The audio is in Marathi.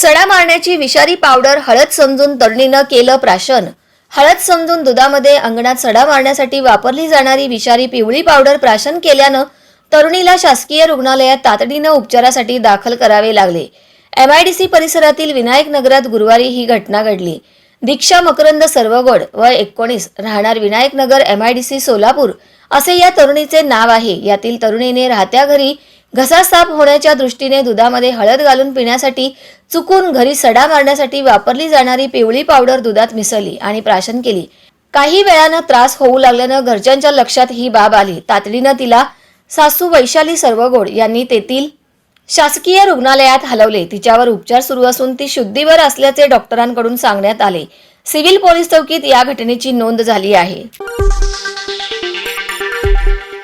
सडा मारण्याची विषारी पावडर हळद समजून तरुणीनं केलं प्राशन. हळद समजून दुधामध्ये अंगणात सडा मारण्यासाठी वापरली जाणारी विषारी पिवळी पावडर प्राशन केल्यानं तरुणीला शासकीय रुग्णालयात तातडीनं उपचारासाठी दाखल करावे लागले. एमआयडीसी परिसरातील विनायक नगरात गुरुवारी ही घटना घडली. दीक्षा मकरंद सर्वगोड व एकोणीस राहणार विनायक नगर एमआयडीसी सोलापूर असे या तरुणीचे नाव आहे. यातील तरुणीने राहत्या घरी घसा साफ होण्याच्या दृष्टीने दुधामध्ये हळद घालून पिण्यासाठी चुकून घरी सडा मारण्यासाठी वापरली जाणारी पिवळी पावडर दुधात मिसळली आणि प्राशन केली. काही वेळानं त्रास होऊ लागल्यानं घरच्यांच्या लक्षात ही बाब आली. तातडीनं तिला सासू वैशाली सर्वगोड यांनी तेथील शासकीय रुग्णालयात हलवले. तिच्यावर उपचार सुरू असून ती शुद्धीवर असल्याचे डॉक्टरांकडून सांगण्यात आले. सिव्हिल पोलीस चौकीत या घटनेची नोंद झाली आहे.